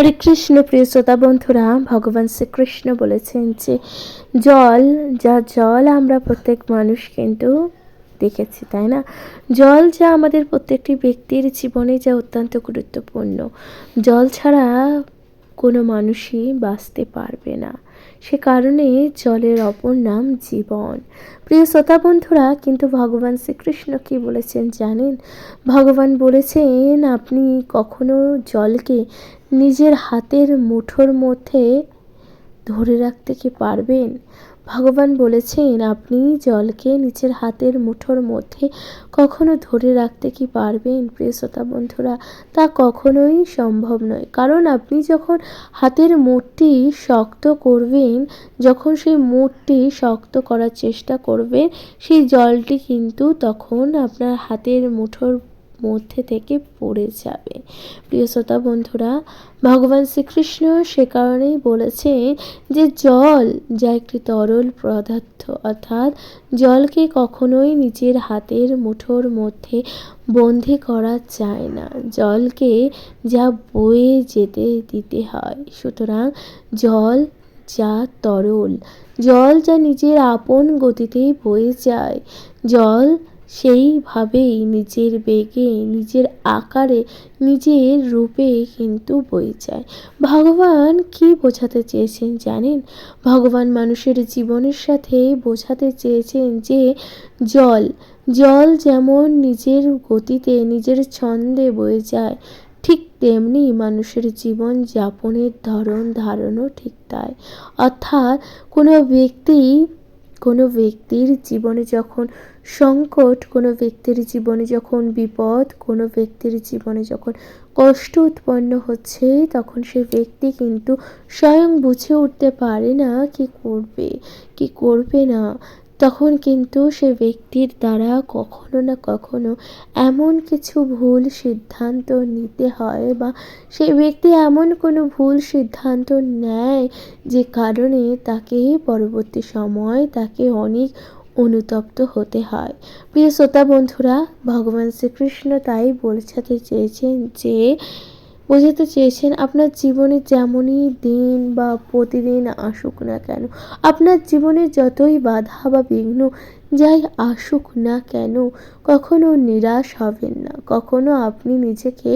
হরে কৃষ্ণ, প্রিয় শ্রোতা বন্ধুরা, ভগবান শ্রীকৃষ্ণ বলেছেন যে, জল, যা জল আমরা প্রত্যেক মানুষ কিন্তু দেখেছি, তাই না? জল যা আমাদের প্রত্যেকটি ব্যক্তির জীবনে যা অত্যন্ত গুরুত্বপূর্ণ, জল ছাড়া কোনো মানুষই বাঁচতে পারবে না। সে কারণে জলের অপর নাম জীবন। প্রিয় শ্রোতা বন্ধুরা, কিন্তু ভগবান শ্রীকৃষ্ণ কি বলেছেন জানেন? ভগবান বলেছেন, আপনি কখনো জলকে নিজের হাতের মুঠোর মধ্যে ধরে রাখতে কি পারবেন? ভগবান বলেছেন, আপনি জলকে নিজের হাতের মুঠোর মধ্যে কখনো ধরে রাখতে কি পারবেন? প্রিয় শ্রোতা বন্ধুরা, তা কখনোই সম্ভব নয়। কারণ আপনি যখন হাতের মুঠটি শক্ত করবেন, যখন সেই মুঠটি শক্ত করার চেষ্টা করবেন, সেই জলটি কিন্তু তখন আপনার হাতের মুঠোর মধ্যে থেকে পড়ে যাবে। প্রিয় শ্রোতা বন্ধুরা, ভগবান শ্রীকৃষ্ণ সে কারণেই বলেছেন যে জল যা একটি তরল পদার্থ, অর্থাৎ জলকে কখনোই নিজের হাতের মুঠোর মধ্যে বন্দি করা যায় না। জলকে যা বয়ে যেতে দিতে হয়। সুতরাং জল যা তরল, জল যা নিজের আপন গতিতেই বয়ে যায়, জল সেইভাবেই নিজের বেগে, নিজের আকারে, নিজের রূপে কিন্তু বয়ে যায় ভগবান কি বোঝাতে চেয়েছেন জানেন? ভগবান মানুষের জীবনের সাথে বোঝাতে চেয়েছেন যে জল জল যেমন নিজের গতিতে, নিজের ছন্দে বয়ে যায়, ঠিক তেমনি মানুষের জীবন যাপনের ধরন ধারণও ঠিক তাই। অর্থাৎ কোনো ব্যক্তি কোনো ব্যক্তির জীবনে যখন সংকট, কোনো ব্যক্তির জীবনে যখন বিপদ, কোনো ব্যক্তির জীবনে যখন কষ্ট উৎপন্ন হচ্ছে, তখন সে ব্যক্তি কিন্তু স্বয়ং বুঝে উঠতে পারে না, কি করবে? কি করবে না? তখন কিন্তু সে ব্যক্তির দ্বারা কখনো না কখনো এমন কিছু ভুল সিদ্ধান্ত নিতে হয় বা সেই ব্যক্তি এমন কোনো ভুল সিদ্ধান্ত নেয় যে কারণে তাকে পরবর্তী সময় তাকে অনেক অনুতপ্ত হতে হয়। প্রিয় শ্রোতা বন্ধুরা, ভগবান শ্রীকৃষ্ণ তাই বোঝাতে চেয়েছেন যে বোঝাতে চেয়েছেন, আপনার জীবনে যেমনই দিন বা প্রতিদিন আসুক না কেন, আপনার জীবনে যতই বাধা বা বিঘ্ন যাই আসুক না কেন, কখনো নিরাশ হবেন না, কখনো আপনি নিজেকে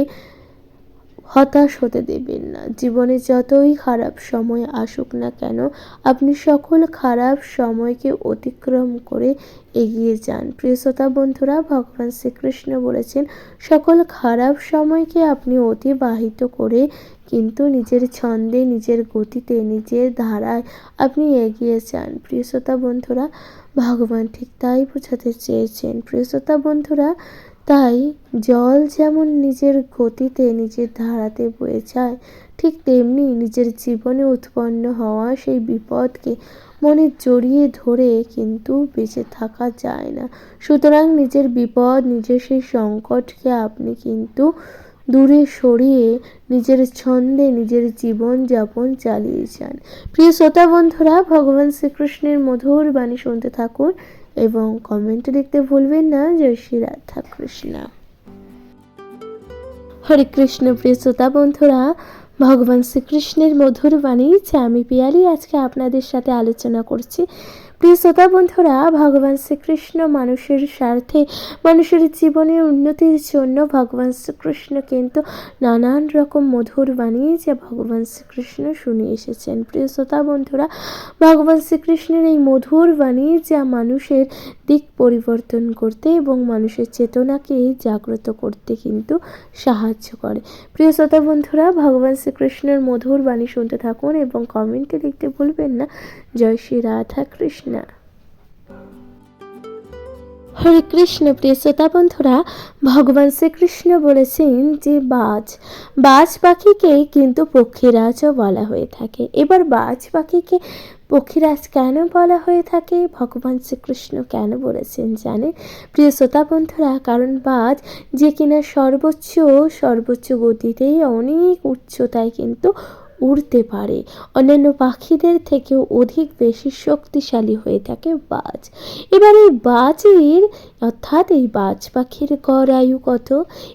হতাশ হতে দেবেন না। জীবনে যতই খারাপ সময় আসুক না কেন, আপনি সকল খারাপ সময়কে অতিক্রম করে এগিয়ে যান। প্রিয় শ্রোতা বন্ধুরা, ভগবান শ্রীকৃষ্ণ বলেছেন, সকল খারাপ সময়কে আপনি অতিবাহিত করে কিন্তু নিজের ছন্দে, নিজের গতিতে, নিজের ধারায় আপনি এগিয়ে যান। প্রিয় শ্রোতা বন্ধুরা, ভগবান ঠিক তাই বোঝাতে চেয়েছেন। প্রিয় শ্রোতা বন্ধুরা তাই জল যেমন নিজের গতিতে নিজের ধারাতে বয়ে যায়, ঠিক তেমনি নিজের জীবনে উৎপন্ন হওয়া সেই বিপদকে মনে জড়িয়ে ধরে কিন্তু বেঁচে থাকা যায় না। সুতরাং নিজের বিপদ, নিজের সেই সংকটকে আপনি কিন্তু দূরে সরিয়ে নিজের ছন্দে নিজের জীবন যাপন চালিয়ে যান। প্রিয় শ্রোতা বন্ধুরা, ভগবান শ্রীকৃষ্ণের মধুর বাণী শুনতে থাকুন। এবং কমেন্টে দেখতে ভুলবেন না, জয় শ্রী রাধা কৃষ্ণ। হরে কৃষ্ণ প্রিয় শ্রোতা বন্ধুরা, ভগবান শ্রীকৃষ্ণের মধুর বাণী যে আমি পিয়ালি আজকে আপনাদের সাথে আলোচনা করছি। প্রিয় শ্রোতা বন্ধুরা, ভগবান শ্রীকৃষ্ণ মানুষের স্বার্থে, মানুষের জীবনের উন্নতির জন্য ভগবান শ্রীকৃষ্ণ কিন্তু নানান রকম মধুর বাণী যে ভগবান শ্রীকৃষ্ণ শুনে এসেছেন। প্রিয় শ্রোতা বন্ধুরা, ভগবান শ্রীকৃষ্ণের এই মধুর বাণী যা মানুষের দিক পরিবর্তন করতে এবং মানুষের চেতনাকে জাগ্রত করতে কিন্তু সাহায্য করে। প্রিয় শ্রোতা বন্ধুরা, ভগবান শ্রীকৃষ্ণের মধুর বাণী শুনতে থাকুন এবং কমেন্টে লিখতে ভুলবেন না। জয় শ্রী রাধা কৃষ্ণ। হরে কৃষ্ণ, প্রিয় শ্রোতা বন্ধুরা, ভগবান শ্রীকৃষ্ণ বলেছেন যে বাজ বাজ পাখিকে কিন্তু পক্ষীরাজও বলা হয়ে থাকে। এবার বাজ পাখিকে পক্ষীরাজ কেন বলা হয়ে থাকে? ভগবান শ্রীকৃষ্ণ কেন বলেছেন জানে? প্রিয় শ্রোতা বন্ধুরা, কারণ বাজ যে কিনা সর্বোচ্চ সর্বোচ্চ গতিতেই অনেক উচ্চতায় কিন্তু উড়তে পারে। অন্যান্য পাখিদের থেকেও অধিক বেশি শক্তিশালী হয়ে থাকে বাজ। এবার এই বাজের, অর্থাৎ এই বাজ পাখির গড় আয়ু কত?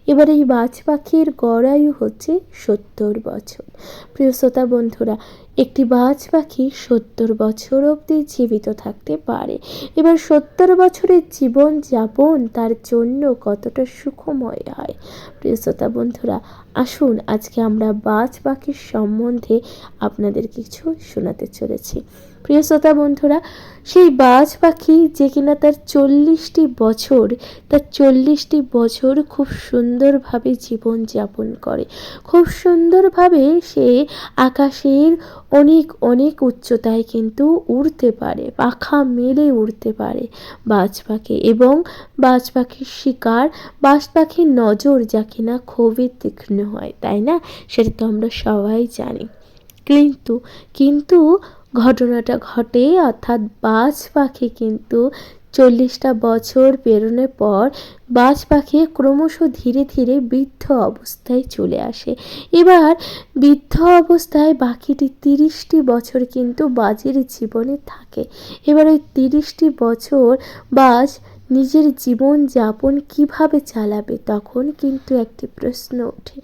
এবার এই বাজ পাখির গড় আয়ু হচ্ছে সত্তর বছর। প্রিয় শ্রোতা বন্ধুরা একটি বাজ পাখি সত্তর বছর অবধি জীবিত থাকতে পারে। এবার সত্তর বছরের জীবন যাপন তার জন্য কতটা সুখময় হয়? প্রিয় শ্রোতা বন্ধুরা, আসুন আজকে আমরা বাজ পাখির সম্বন্ধে আপনাদের কিছু শোনাতে চলেছি। প্রিয় শ্রোতা বন্ধুরা, সেই বাজ পাখি যে কিনা তার চল্লিশটি বছর, তার চল্লিশটি বছর খুব সুন্দরভাবে জীবন যাপন করে। খুব সুন্দরভাবে সে আকাশের অনেক অনেক উচ্চতায় কিন্তু উড়তে পারে, পাখা মেলে উড়তে পারে বাজ পাখি। এবং বাজ পাখির শিকার, বাজ পাখির নজর যা কিনা খুবই তীক্ষ্ণ হয়, তাই না? সেটা তো আমরা সবাই জানি। কিন্তু কিন্তু ঘটনাটা ঘটে, অর্থাৎ বাজ পাখি কিন্তু চল্লিশটা বছর পেরোনোর পর বাজ পাখি ক্রমশ ধীরে ধীরে বৃদ্ধ অবস্থায় চলে আসে। এবার বৃদ্ধ অবস্থায় বাকিটি তিরিশটি বছর কিন্তু বাজের জীবনে থাকে। এবার ওই তিরিশটি বছর বাজ নিজের জীবন যাপন কীভাবে চালাবে তখন কিন্তু একটি প্রশ্ন ওঠে।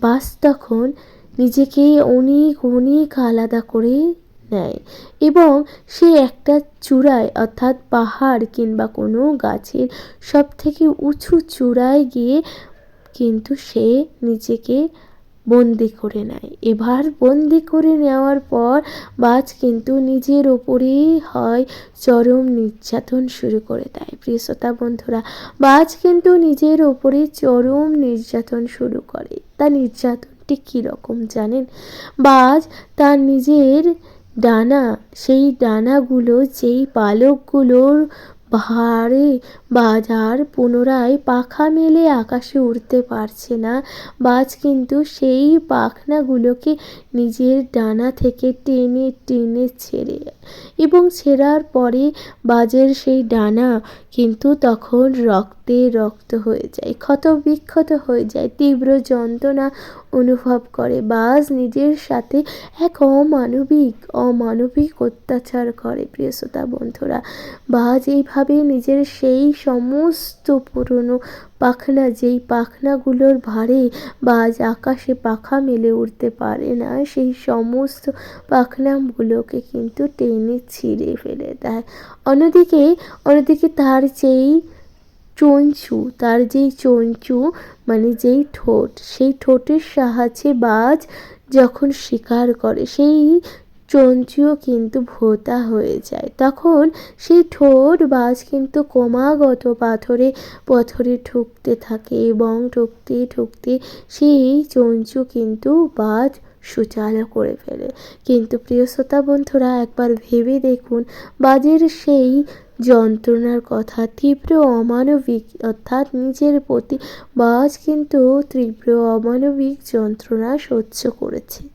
বাস তখন নিজেকে অনেক অনেক আলাদা করে নেয় এবং সে একটা চূড়ায়, অর্থাৎ পাহাড় কিংবা কোনো গাছের সব থেকে উঁচু চূড়ায় গিয়ে কিন্তু সে নিজেকে বন্দি করে নেয়। এবার বন্দি করে নেওয়ার পর বাজ কিন্তু নিজের ওপরেই হয় চরম নির্যাতন শুরু করে দেয়। প্রিয় শ্রোতা বন্ধুরা, বাজ কিন্তু নিজের ওপরে চরম নির্যাতন শুরু করে। তা নির্যাতনটি কীরকম জানেন? বাজ তার নিজের ডানা সেই ডানাগুলো যেই পালকগুলোর ভারে বাজার পুনরায় পাখা মেলে আকাশে উড়তে পারছে না, বাজ কিন্তু সেই পাখনাগুলোকে নিজের ডানা থেকে টেনে টেনে ছেড়ে। এবং ছেঁড়ার পরে বাজের সেই ডানা কিন্তু তখন রক্তে রক্ত হয়ে যায়, ক্ষত বিক্ষত হয়ে যায়, তীব্র যন্ত্রণা অনুভব করে। বাজ নিজের সাথে এক অমানবিক অমানবিক অত্যাচার করে, প্রিয় শ্রোতা বন্ধুরা। বাজ এইভাবে নিজের সেই সমস্ত পুরনো পাখনা, যেই পাখনাগুলোর ভারে বাজ আকাশে পাখা মেলে উঠতে পারে না, সেই সমস্ত পাখনাগুলোকে কিন্তু টেনে ছিঁড়ে ফেলে দেয়। অন্যদিকে অন্যদিকে তার যেই চঞ্চু, তার যেই চঞ্চু মানে যেই ঠোঁট, সেই ঠোঁটের সাহায্যে বাজ যখন শিকার করে, সেই চঞ্চুও কিন্তু ভোতা হয়ে যায়। তখন সেই ঠোঁট বাজ কিন্তু ক্রমাগত পাথরে পাথরে ঠুকতে থাকে এবং ঠুকতে ঠুকতে সেই চঞ্চু কিন্তু বাজ সুচালো করে ফেলে। কিন্তু প্রিয় শ্রোতা বন্ধুরা, একবার ভেবে দেখুন, বাজের সেই যন্ত্রণার কথা, তীব্র অমানবিক, অর্থাৎ নিজের প্রতি বাজ কিন্তু তীব্র অমানবিক যন্ত্রণা সহ্য করেছে।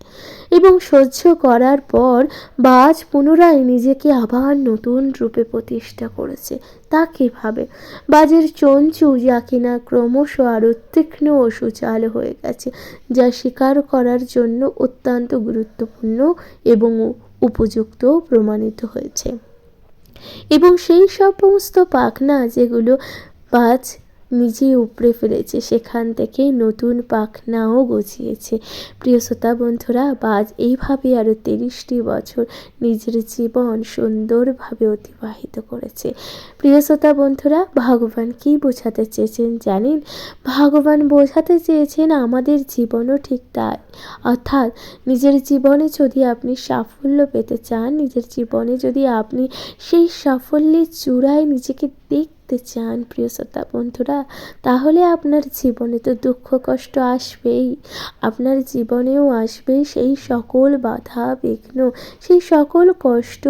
এবং সহ্য করার পর বাজ পুনরায় নিজেকে আবার নতুন রূপে প্রতিষ্ঠা করেছে। তা কীভাবে? বাজের চঞ্চু, যা কিনা ক্রমশ আরও তীক্ষ্ণ ও সুচালো হয়ে গেছে, যা শিকার করার জন্য অত্যন্ত গুরুত্বপূর্ণ এবং উপযুক্ত প্রমাণিত হয়েছে। এবং সেই সমস্ত পাখনা যেগুলো বাজ নিজে উপড়ে ফেলেছে। সেখান থেকে নতুন পাখনাও গজিয়েছে। প্রিয় শ্রোতা বন্ধুরা বাজ এইভাবে আরও তিরিশটি বছর নিজের জীবন সুন্দরভাবে অতিবাহিত করেছে। প্রিয় শ্রোতা বন্ধুরা, ভগবান কি বোঝাতে চেয়েছেন জানেন? ভগবান বোঝাতে চেয়েছেন আমাদের জীবনও ঠিক তাই। অর্থাৎ নিজের জীবনে যদি আপনি সাফল্য পেতে চান, নিজের জীবনে যদি আপনি সেই সাফল্যের চূড়ায় নিজেকে দেখতে চান, প্রিয় শ্রোতা বন্ধুরা, তাহলে আপনার জীবনে তো দুঃখ, কষ্ট আসবেই। আপনার জীবনেও আসবে সেই সকল বাধা, বিঘ্ন, সেই সকল কষ্ট,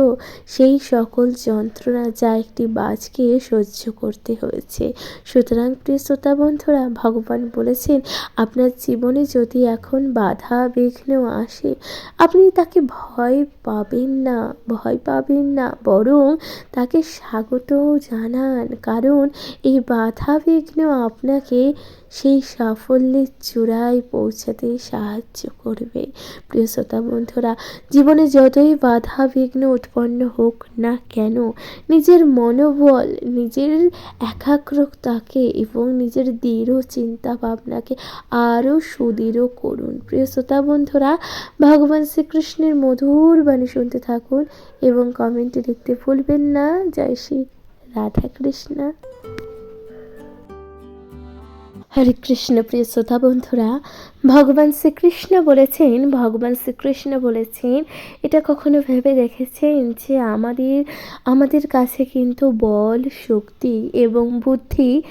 সেই সকল যন্ত্রণা যা একটি বাজকে সহ্য করতে হয়েছে। সুতরাং প্রিয় শ্রোতা বন্ধুরা, ভগবান বলেছেন, আপনার জীবনে যদি এখন বাধা, বিঘ্ন আসে, আপনি তাকে ভয় পাবেন না, ভয় পাবেন না, বরং তাকে স্বাগত জানান। কারণ এই বাধা বিঘ্ন আপনাকে সেই সাফল্যের চূড়ায় পৌঁছাতে সাহায্য করবে। প্রিয় শ্রোতা বন্ধুরা, জীবনে যতই বাধা বিঘ্ন উৎপন্ন হোক না কেন, নিজের মনোবল, নিজের একাগ্রতাকে এবং নিজের দৃঢ় চিন্তা ভাবনাকে আরও সুদৃঢ় করুন। প্রিয় শ্রোতা বন্ধুরা, ভগবান শ্রীকৃষ্ণের মধুর বাণী শুনতে থাকুন এবং কমেন্টে লিখতে ভুলবেন না। জয় শ্রী রাধা কৃষ্ণ হরে কৃষ্ণ প্রিয় শ্রোতা বন্ধুরা, ভগবান শ্রীকৃষ্ণ বলেছেন, ভগবান শ্রীকৃষ্ণ বলেছেন, এটা কখনো ভেবে দেখেছেন যে আমাদের আমাদের কাছে কিন্তু বল, শক্তি এবং বুদ্ধি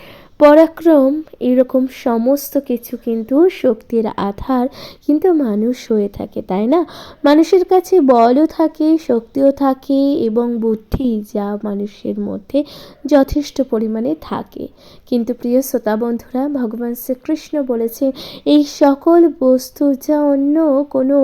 পরাক্রম, এরকম সমস্ত কিছু কিন্তু শক্তির আধার কিন্তু মানুষ হয়ে থাকে, তাই না? মানুষের কাছে বলও থাকে, শক্তিও থাকে এবং বুদ্ধি যা মানুষের মধ্যে যথেষ্ট পরিমাণে থাকে। কিন্তু প্রিয় শ্রোতা বন্ধুরা, ভগবান শ্রীকৃষ্ণ বলেছেন, এই সকল বস্তু যা অন্য কোনো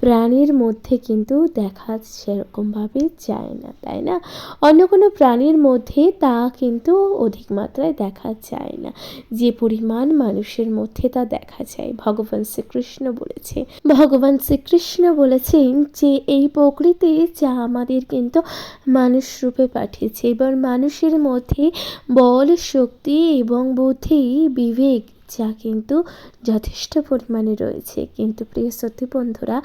প্রাণীর মধ্যে কিন্তু দেখা সেরকমভাবে যায় না, তাই না? অন্য কোনো প্রাণীর মধ্যে তা কিন্তু অধিক মাত্রায় দেখা না। যে পরিমাণ মানুষের মধ্যে তা দেখা যায়, ভগবান শ্রীকৃষ্ণ বলেছে। ভগবান শ্রীকৃষ্ণ বলেছেন যে, এই প্রকৃতি যা আমাদের কিন্তু মানুষ রূপে পাঠিয়েছে। এবার মানুষের মধ্যে বল, শক্তি এবং বুদ্ধি, বিবেক যা কিন্তু যথেষ্ট পরিমাণে রয়েছে। কিন্তু প্রিয় সত্যি বন্ধুরা,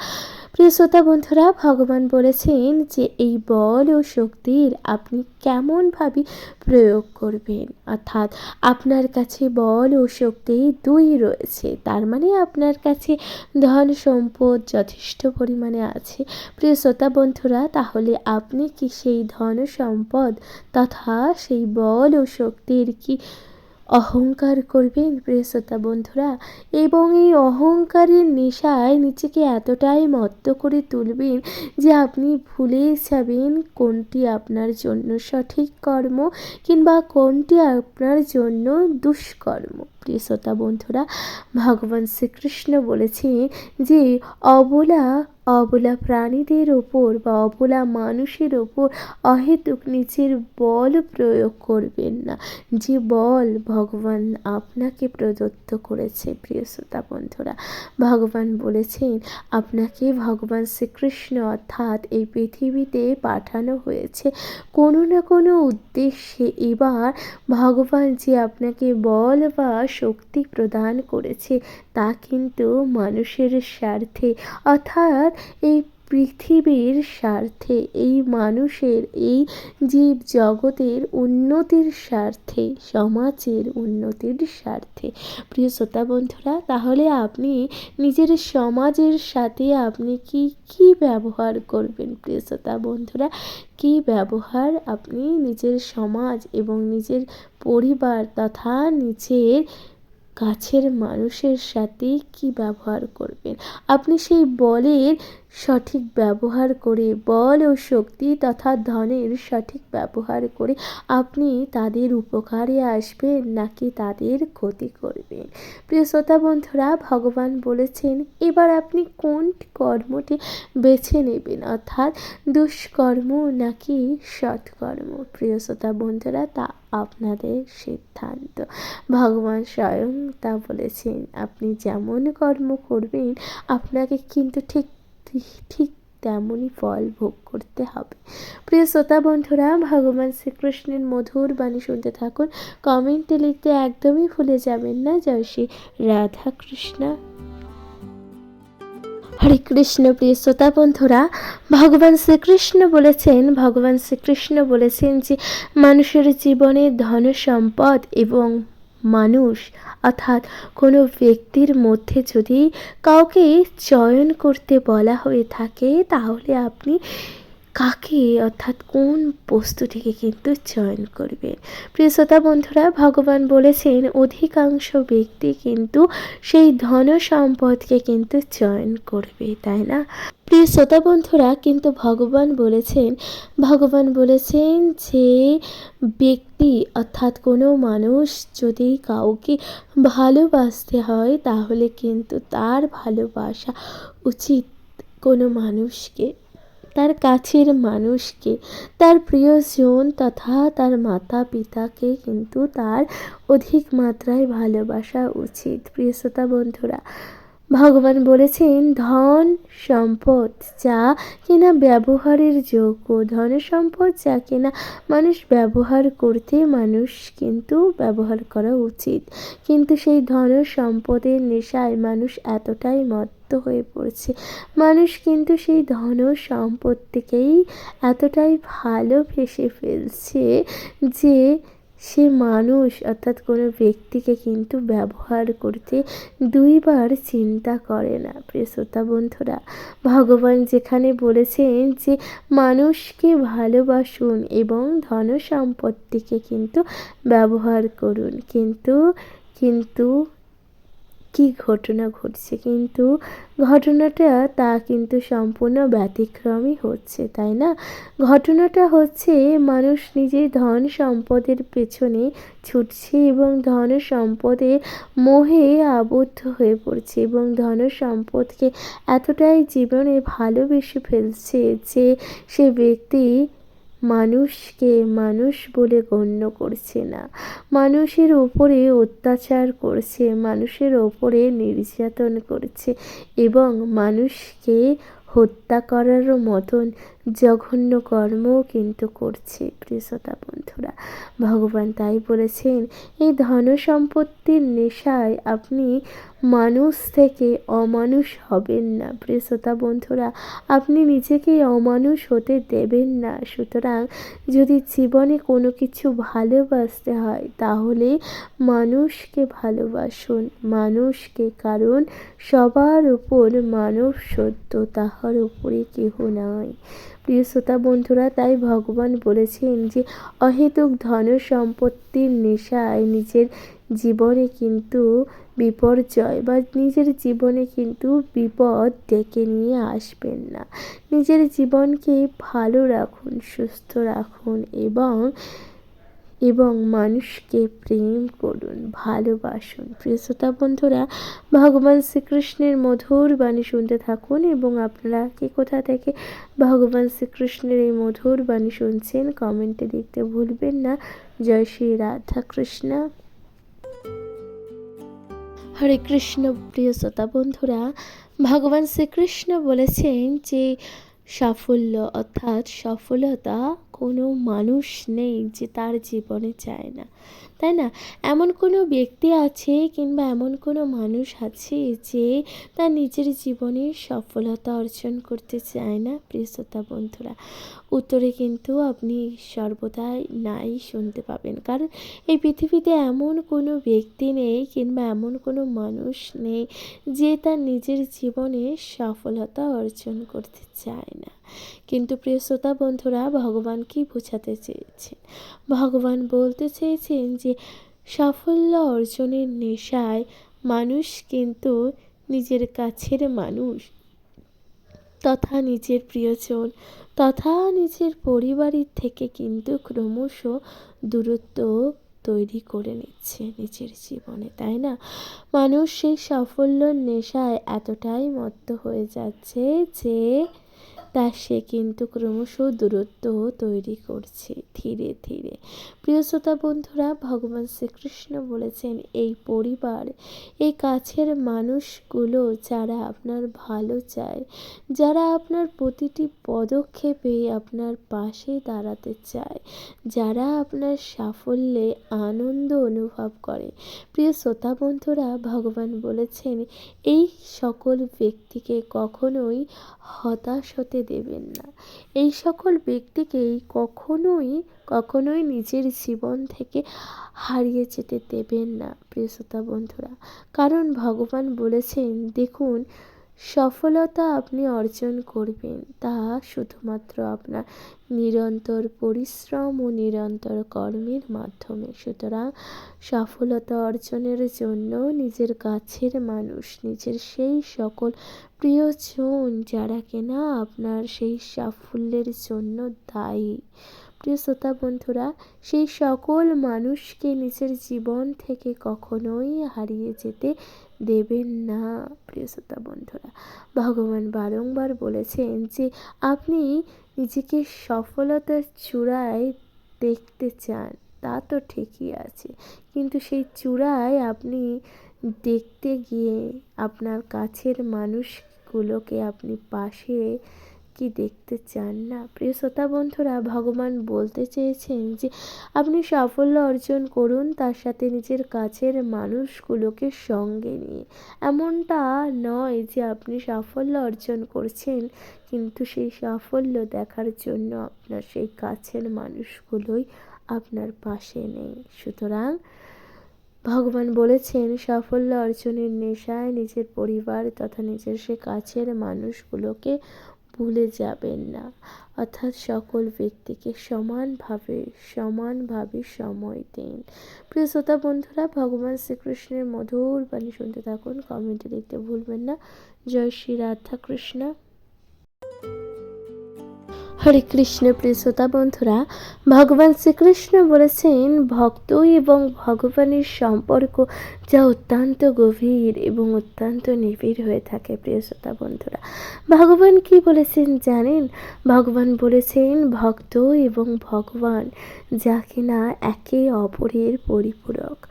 প্রিয় শ্রোতা বন্ধুরা, ভগবান বলেছেন যে এই বল ও শক্তির আপনি কেমনভাবে প্রয়োগ করবেন? অর্থাৎ আপনার কাছে বল ও শক্তি দুই রয়েছে। তার মানে আপনার কাছে ধন সম্পদ যথেষ্ট পরিমাণে আছে। প্রিয় শ্রোতা বন্ধুরা, তাহলে আপনি কি সেই ধন সম্পদ তথা সেই বল ও শক্তির কি অহংকার করবেন প্রিয় শ্রোতা বন্ধুরা, এবং এই অহংকারের নেশায় নিজেকে এতটাই মত্ত করে তুলবেন যে আপনি ভুলে যাবেন কোনটি আপনার জন্য সঠিক কর্ম কিংবা কোনটি আপনার জন্য দুষ্কর্ম। প্রিয় শ্রোতা বন্ধুরা, ভগবান শ্রীকৃষ্ণ বলেছে যে অবলা অবলা প্রাণীদের ওপর বা অবলা মানুষের ওপর অহেতুক নিজের বল প্রয়োগ করবেন না। যে বল ভগবান আপনাকে প্রদত্ত করেছে, প্রিয় শ্রোতা বন্ধুরা। ভগবান বলেছেন, আপনাকে ভগবান শ্রীকৃষ্ণ অর্থাৎ এই পৃথিবীতে পাঠানো হয়েছে। কোনো না কোনো উদ্দেশ্যে এবার ভগবান যে আপনাকে বল বা শক্তি প্রদান করেছে, তা কিন্তু মানুষের স্বার্থে, অর্থাৎ এই পৃথিবীর স্বার্থে, এই মানুষের, এই জীব জগতের উন্নতির স্বার্থে, সমাজের উন্নতির স্বার্থে। প্রিয় শ্রোতা বন্ধুরা, তাহলে আপনি নিজের সমাজের সাথে আপনি কি কি ব্যবহার করবেন? প্রিয় শ্রোতা বন্ধুরা, কি ব্যবহার আপনি নিজের সমাজ এবং নিজের পরিবার তথা নিজের কাছের মানুষের সাথে কি ব্যবহার করবেন? আপনি সেই বলের সঠিক ব্যবহার করে, বল ও শক্তি তথা ধনের সঠিক ব্যবহার করে আপনি তাদের উপকারে আসবেন নাকি তাদের ক্ষতি করবেন। প্রিয় শ্রোতা বন্ধুরা, ভগবান বলেছেন, এবার আপনি কোন কর্মটি বেছে নেবেন? অর্থাৎ দুষ্কর্ম নাকি সৎকর্ম? প্রিয় শ্রোতা বন্ধুরা, তা আপনাদের সিদ্ধান্ত। ভগবান স্বয়ং তা বলেছেন, আপনি যেমন কর্ম করবেন, আপনাকে কিন্তু ঠিক ঠিক তেমনই ফল ভোগ করতে হবে। প্রিয় শ্রোতা বন্ধুরা, ভগবান শ্রীকৃষ্ণের মধুর বাণী শুনতে থাকুন। কমেন্টে লিখতে একদমই ভুলে যাবেন না, জয় শ্রী রাধা কৃষ্ণ হরে কৃষ্ণ, প্রিয় শ্রোতা বন্ধুরা, ভগবান শ্রীকৃষ্ণ বলেছেন, ভগবান শ্রীকৃষ্ণ বলেছেন যে, মানুষের জীবনে ধন সম্পদ এবং মানুষ। অর্থাৎ কোনো ব্যক্তির মধ্যে যদি কাউকে চয়ন করতে বলা হয়ে থাকে তাহলে আপনি কাকে অর্থাৎ কোন বস্তুটিকে কিন্তু চয়ন করবে? প্রিয় শ্রোতা বন্ধুরা, ভগবান বলেছেন অধিকাংশ ব্যক্তি কিন্তু সেই ধন সম্পদকে কিন্তু চয়ন করবে, তাই না? প্রিয় শ্রোতা বন্ধুরা, কিন্তু ভগবান বলেছেন ভগবান বলেছেন যে ব্যক্তি অর্থাৎ কোনো মানুষ যদি কাউকে ভালোবাসতে হয়, তাহলে কিন্তু তার ভালোবাসা উচিত কোনো মানুষকে। তার কাছের মানুষকে। তার প্রিয়জন তথা তার মাতা পিতাকে কিন্তু তার অধিক মাত্রায় ভালোবাসা উচিত। প্রিয় শ্রোতা বন্ধুরা ভগবান বলেছেন, ধন সম্পদ যা কিনা ব্যবহারের যোগ্য, ধন সম্পদ যা কিনা মানুষ ব্যবহার করতে মানুষ কিন্তু ব্যবহার করা উচিত। কিন্তু সেই ধন সম্পদের নেশায় মানুষ এতটাই মত্ত হয়ে পড়ছে। মানুষ কিন্তু সেই ধন সম্পত্তিকেই এতটাই ভালোবেসে ফেলছে যে সে মানুষ, অর্থাৎ কোনো ব্যক্তিকে কিন্তু ব্যবহার করতে দুইবার চিন্তা করে না। প্রিয় শ্রোতা বন্ধুরা, ভগবান যেখানে বলেছেন যে মানুষকে ভালোবাসুন এবং ধন সম্পত্তিকে কিন্তু ব্যবহার করুন। কিন্তু কিন্তু কি ঘটনা ঘটছে কিন্তু? ঘটনাটা তা কিন্তু সম্পূর্ণ ব্যতিক্রমই হচ্ছে, তাই না? ঘটনাটা হচ্ছে মানুষ নিজের ধন সম্পদের পেছনে ছুটছে এবং ধন সম্পদে মোহে আবদ্ধ হয়ে পড়ছে এবং ধন সম্পদকে এতটাই জীবনে ভালোবেসে ফেলছে যে সে ব্যক্তি মানুষকে মানুষ বলে গণ্য করছে না। মানুষের ওপরে অত্যাচার করছে, মানুষের ওপরে নির্যাতন করছে এবং মানুষকে হত্যা করারও মতন জঘন্য কর্মও কিন্তু করছে প্রিয়তা বন্ধুরা। ভগবান তাই বলেছেন, এই ধন সম্পত্তির নেশায় আপনি মানুষ থেকে অমানুষ হবেন না। প্রিয়তা বন্ধুরা, আপনি নিজেকে অমানুষ হতে দেবেন না। সুতরাং যদি জীবনে কোনো কিছু ভালোবাসতে হয়, তাহলে মানুষকে ভালোবাসুন। মানুষকে কারণ সবার উপর মানব সত্য তাহার উপরে কেহ নয় প্রিয় শ্রোতা বন্ধুরা, তাই ভগবান বলেছেন যে, অহেতুক ধন সম্পত্তির নেশায় নিজের জীবনে কিন্তু বিপর্যয় বা নিজের জীবনে কিন্তু বিপদ ডেকে নিয়ে আসবেন না। নিজের জীবনকে ভালো রাখুন, সুস্থ রাখুন এবং এবং মানুষকে প্রেম করুন, ভালোবাসুন। প্রিয় শ্রোতা বন্ধুরা, ভগবান শ্রীকৃষ্ণের মধুর বাণী শুনতে থাকুন এবং আপনারা কে কোথা থেকে ভগবান শ্রীকৃষ্ণের এই মধুর বাণী শুনছেন কমেন্টে দেখতে ভুলবেন না। জয় শ্রী রাধা কৃষ্ণ। হরে কৃষ্ণ। প্রিয় শ্রোতা বন্ধুরা, ভগবান শ্রীকৃষ্ণ বলেছেন যে সাফল্য অর্থাৎ সফলতা কোনো মানুষ নেই যে তার জীবনে চায় না। তাই না? এমন কোনো ব্যক্তি আছে কিংবা এমন কোনো মানুষ আছে যে তার নিজের জীবনে সফলতা অর্জন করতে চায় না? প্রিয়তা বন্ধুরা, উত্তরে কিন্তু আপনি সর্বদাই নাই শুনতে পাবেন। কারণ এই পৃথিবীতে এমন কোনো ব্যক্তি নেই কিংবা এমন কোনো মানুষ নেই যে তার নিজের জীবনে সফলতা অর্জন করতে চায় না। কিন্তু প্রিয় শ্রোতা বন্ধুরা, ভগবান কি বোঝাতে চেয়েছেন? ভগবান বলতে চেয়েছেন যে, সাফল্য অর্জনের নেশায় মানুষ কিন্তু নিজের কাছের মানুষ তথা নিজের প্রিয়জন তথা নিজের পরিবারের থেকে কিন্তু ক্রমশ দূরত্ব তৈরি করে নিচ্ছে নিজের জীবনে, তাই না? মানুষ সেই সাফল্যর নেশায় এতটাই মত্ত হয়ে যাচ্ছে যে তা সে কিন্তু ক্রমশ দূরত্ব তৈরি করছে ধীরে ধীরে। প্রিয় শ্রোতা বন্ধুরা, ভগবান শ্রীকৃষ্ণ বলেছেন, এই পরিবার, এই কাছের মানুষগুলো যারা আপনার ভালো চায়, যারা আপনার প্রতিটি পদক্ষেপে আপনার পাশে দাঁড়াতে চায়, যারা আপনার সাফল্যে আনন্দ অনুভব করে। প্রিয় শ্রোতা বন্ধুরা, ভগবান বলেছেন, এই সকল ব্যক্তিকে কখনোই হতাশ হতে দেবেন না। এই সকল ব্যক্তিকেই কখনোই কখনোই নিজের জীবন থেকে হারিয়ে যেতে দেবেন না, প্রিয় শ্রোতা বন্ধুরা। কারণ ভগবান বলেছেন, দেখুন সফলতা আপনি অর্জন করবেন, তা শুধুমাত্র আপনার নিরন্তর পরিশ্রম ও নিরন্তর কর্মের মাধ্যমে। সুতরাং সফলতা অর্জনের জন্য নিজের কাছের মানুষ, নিজের সেই সকল প্রিয়জন যারা কিনা আপনার সেই সাফল্যের জন্য দায়ী। প্রিয় শ্রোতা বন্ধুরা, সেই সকল মানুষকে নিজের জীবন থেকে কখনোই হারিয়ে যেতে দেবেন না, প্রিয় শ্রোতা বন্ধুরা। ভগবান বারংবার বলেছেন যে, আপনি নিজেকে সফলতার চূড়ায় দেখতে চান, তা তো ঠিকই আছে। কিন্তু সেই চূড়ায় আপনি দেখতে গিয়ে আপনার কাছের মানুষগুলোকে আপনি পাশে কি দেখতে চান না? প্রিয় শ্রোতা বন্ধুরা, ভগবান বলতে চেয়েছেন যে, আপনি সাফল্য অর্জন করুন তার সাথে নিজের কাছের মানুষগুলোকে সঙ্গে নিয়ে। এমনটা নয় যে আপনি সাফল্য অর্জন করছেন, কিন্তু সেই সাফল্য দেখার জন্য আপনার সেই কাছের মানুষগুলোই আপনার পাশে নেই। সুতরাং ভগবান বলেছেন, সাফল্য অর্জনের নেশায় নিজের পরিবার তথা নিজের সে কাছের মানুষগুলোকে ভুলে যাবেন না। অর্থাৎ সকল ব্যক্তিকে সমানভাবে সমানভাবে সময় দিন। প্রিয় শ্রোতা বন্ধুরা, ভগবান শ্রীকৃষ্ণের মধুর বাণী শুনতে থাকুন। কমেন্টে লিখতে ভুলবেন না। জয় শ্রী রাধা কৃষ্ণ হরে কৃষ্ণ প্রিয় শ্রোতা বন্ধুরা, ভগবান শ্রীকৃষ্ণ বলেছেন, ভক্ত এবং ভগবানের সম্পর্ক যা অত্যন্ত গভীর এবং অত্যন্ত নিবিড় হয়ে থাকে প্রিয় শ্রোতা বন্ধুরা। ভগবান কি বলেছেন জানেন? ভগবান বলেছেন, ভক্ত এবং ভগবান যা কিনা একে অপরের পরিপূরক।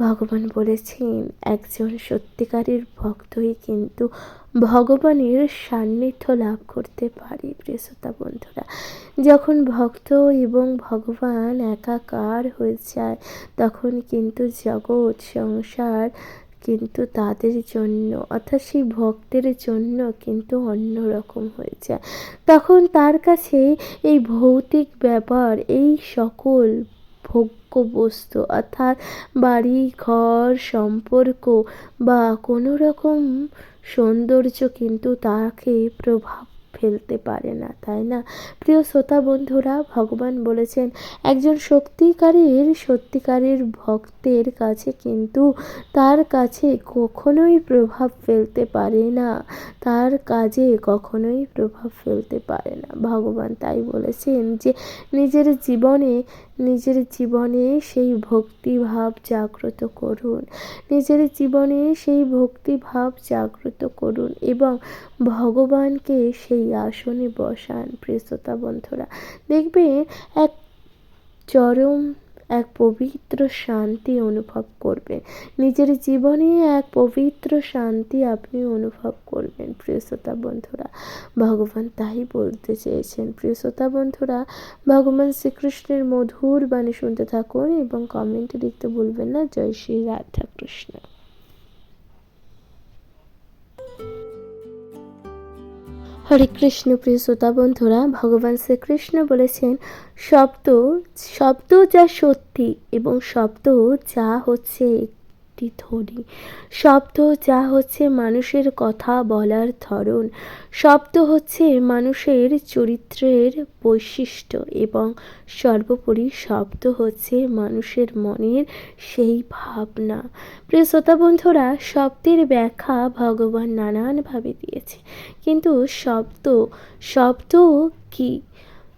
ভগবান বলেছেন একজন সত্যিকারের ভক্তই কিন্তু ভগবানের সান্নিধ্য লাভ করতে পারে প্রেসতা বন্ধুরা। যখন ভক্ত এবং ভগবান একাকার হয়ে যায়, তখন কিন্তু জগৎ, সংসার কিন্তু তাদের জন্য, অর্থাৎ সেই ভক্তের জন্য কিন্তু অন্যরকম হয়ে যায়। তখন তার কাছে এই ভৌতিক ব্যাপার এই সকল ভোগ্য বস্তু অর্থাৎ বাড়ি ঘর সম্পর্ক বা কোনো রকম সৌন্দর্য কিন্তু তাকে প্রভাব ফেলতে পারে না, তাই না? প্রিয় শ্রোতা বন্ধুরা, ভগবান বলেছেন, একজন সত্যিকারের সত্যিকারের ভক্তের কাছে কিন্তু তার কাছে কখনোই প্রভাব ফেলতে পারে না। তার কাজে কখনোই প্রভাব ফেলতে পারে না। ভগবান তাই বলেছেন যে, নিজের জীবনে নিজের জীবনে সেই ভক্তিভাব জাগ্রত করুন। নিজের জীবনে সেই ভক্তিভাব জাগ্রত করুন এবং ভগবানকে সেই আসনে বসান প্রিয়তা বন্ধুরা। দেখবে এক চরম, এক পবিত্র শান্তি অনুভব করবেন নিজের জীবনে এক পবিত্র শান্তি আপনি অনুভব করবেন প্রিয়শ্রোতা বন্ধুরা। ভগবান তাই বলতে চেয়েছেন। প্রিয়শ্রোতা বন্ধুরা, ভগবান শ্রীকৃষ্ণের মধুর বাণী শুনতে থাকুন এবং কমেন্টে লিখতে ভুলবেন না। জয় শ্রী রাধা হরে কৃষ্ণ প্রিয় শ্রোতা বন্ধুরা, ভগবান শ্রীকৃষ্ণ বলেছেন, শব্দ শব্দ যা সত্যি এবং শব্দ যা হচ্ছে একটি ধ্বনি। শব্দ যা হচ্ছে মানুষের কথা বলার ধরন। শব্দ হচ্ছে মানুষের চরিত্রের বৈশিষ্ট্য এবং সর্বোপরি শব্দ হচ্ছে মানুষের মনের সেই ভাবনা। প্রিয় শ্রোতা বন্ধুরা, শব্দের ব্যাখ্যা ভগবান নানানভাবে দিয়েছে। কিন্তু শব্দ শব্দ কি?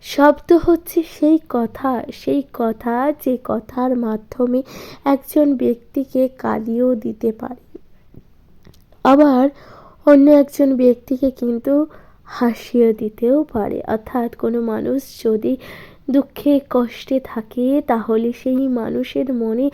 শব্দ হচ্ছে সেই কথা সেই কথা যে কথার মাধ্যমে একজন ব্যক্তিকে কাঁদিয়েও দিতে পারে। আবার অন্য একজন ব্যক্তিকে কিন্তু হাসিয়ে দিতেও পারে। অর্থাৎ কোনো মানুষ যদি দুঃখে কষ্টে থাকে, তাহলে সেই মানুষের মনে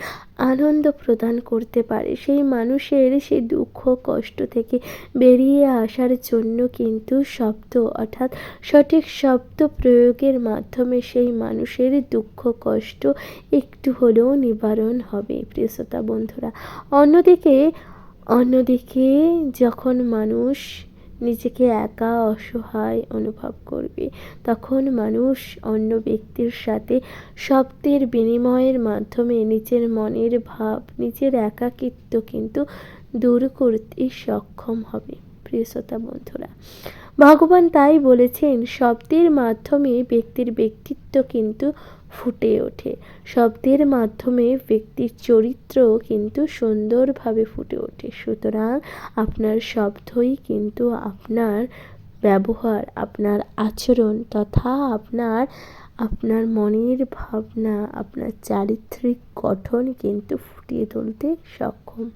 আনন্দ প্রদান করতে পারে। সেই মানুষের সেই দুঃখ, কষ্ট থেকে বেরিয়ে আসার জন্য কিন্তু শব্দ, অর্থাৎ সঠিক শব্দ প্রয়োগের মাধ্যমে সেই মানুষের দুঃখ, কষ্ট একটু হলেও নিবারণ হবে। প্রিয় বন্ধুরা, অন্যদিকে অন্যদিকে যখন মানুষ নিজেকে একা অসহায় অনুভব করবে। তখন মানুষ অন্য ব্যক্তির সাথে শব্দের বিনিময়ের মাধ্যমে নিজের মনের ভাব, নিজের একাকিত্ব কিন্তু দূর করতে সক্ষম হবে। প্রিয় বন্ধুরা, ভগবান তাই বলেছেন, শব্দের মাধ্যমে ব্যক্তির ব্যক্তিত্ব কিন্তু ফুটে ওঠে। শব্দের মাধ্যমে ব্যক্তির চরিত্র কিন্তু সুন্দরভাবে ফুটে ওঠে। সুতরাং আপনার শব্দই কিন্তু আপনার ব্যবহার, আপনার আচরণ তথা আপনার আপনার মনের ভাবনা, আপনার চারিত্রিক গঠন কিন্তু ফুটিয়ে তুলতে সক্ষম।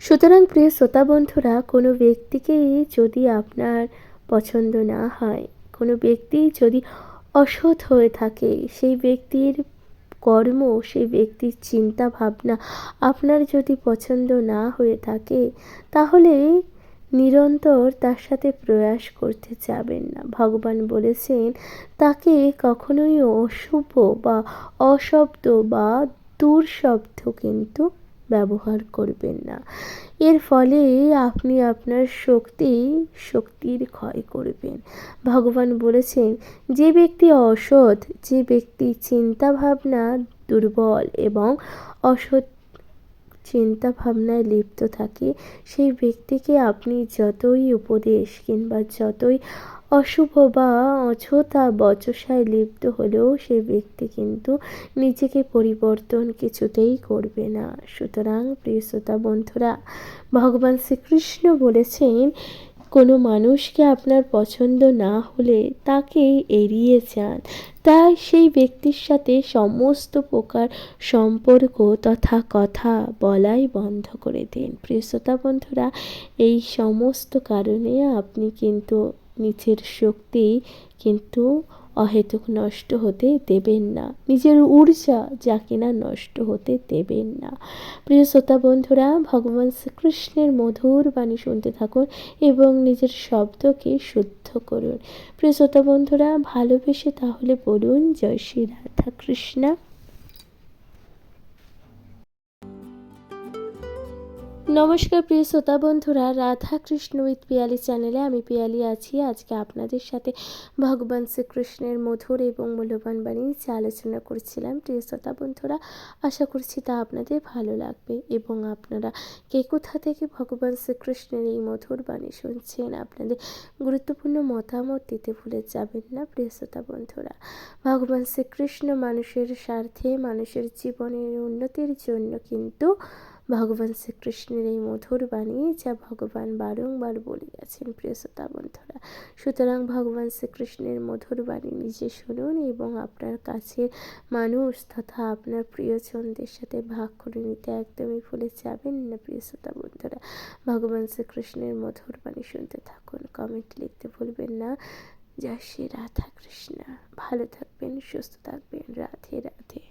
সুতরাং প্রিয় শ্রোতা বন্ধুরা, কোনো ব্যক্তিকে যদি আপনার পছন্দ না হয়, কোনো ব্যক্তি যদি অসৎ হয়ে থাকে। সেই ব্যক্তির কর্ম, সেই ব্যক্তির চিন্তা ভাবনা আপনার যদি পছন্দ না হয়ে থাকে, তাহলে নিরন্তর তার সাথে প্রয়াস করতে যাবেন না। ভগবান বলেছেন, তাকে কখনোই অশুভ বা অশব্দ বা দুর্শব্দ কিন্তু ব্যবহার করবেন না। এর ফলে আপনি আপনার শক্তি, শক্তির ক্ষয় করবেন। ভগবান বলেছেন, যে ব্যক্তি অসৎ, যে ব্যক্তি চিন্তা ভাবনা দুর্বল এবং অসৎ চিন্তা ভাবনায় লিপ্ত থাকে, সেই ব্যক্তিকে আপনি যতই উপদেশ কিংবা যতই অশুভ বা অযথা বচসায় লিপ্ত হলেও সে ব্যক্তি কিন্তু নিজেকে পরিবর্তন কিছুতেই করবে না। সুতরাং প্রিয় শ্রোতা বন্ধুরা, ভগবান শ্রীকৃষ্ণ বলেছেন, কোনো মানুষকে আপনার পছন্দ না হলে তাকে এড়িয়ে যান। তাই সেই ব্যক্তির সাথে সমস্ত প্রকার সম্পর্ক তথা কথা বলাই বন্ধ করে দিন। প্রিয় শ্রোতা বন্ধুরা, এই সমস্ত কারণে আপনি কিন্তু নিজের শক্তি কিন্তু অহেতুক নষ্ট হতে দেবেন না। নিজের ঊর্জা যা কিনা নষ্ট হতে দেবেন না। প্রিয় শ্রোতা বন্ধুরা, ভগবান শ্রীকৃষ্ণের মধুর বাণী শুনতে থাকুন এবং নিজের শব্দকে শুদ্ধ করুন। প্রিয় শ্রোতা বন্ধুরা, ভালোবেসে তাহলে বলুন, জয় শ্রী রাধা কৃষ্ণা নমস্কার, প্রিয় শ্রোতা বন্ধুরা, রাধা কৃষ্ণ উইথ পিয়ালি চ্যানেলে আমি পিয়ালি আছি। আজকে আপনাদের সাথে ভগবান শ্রীকৃষ্ণের মধুর এবং মূল্যবান বাণী নিয়ে আলোচনা করছিলাম। প্রিয় শ্রোতা বন্ধুরা, আশা করছি তা আপনাদের ভালো লাগবে এবং আপনারা কে কোথা থেকে ভগবান শ্রীকৃষ্ণের এই মধুর বাণী শুনছেন আপনাদের গুরুত্বপূর্ণ মতামত দিতে ভুলে যাবেন না, প্রিয় শ্রোতা বন্ধুরা। ভগবান শ্রীকৃষ্ণ মানুষের স্বার্থে, মানুষের জীবনের উন্নতির জন্য কিন্তু ভগবান শ্রীকৃষ্ণের এই মধুর বাণী যা ভগবান বারংবার বলে গেছেন, প্রিয় শ্রোতা বন্ধুরা। সুতরাং ভগবান শ্রীকৃষ্ণের মধুর বাণী নিজে শুনুন এবং আপনার কাছের মানুষ তথা আপনার প্রিয়জনদের সাথে ভাগ করে নিতে একদমই ভুলে যাবেন না, প্রিয় শ্রোতা বন্ধুরা। ভগবান শ্রীকৃষ্ণের মধুর বাণী শুনতে থাকুন কমেন্ট লিখতে ভুলবেন না। জয় শ্রী রাধা কৃষ্ণ ভালো থাকবেন, সুস্থ থাকবেন। রাধে রাধে।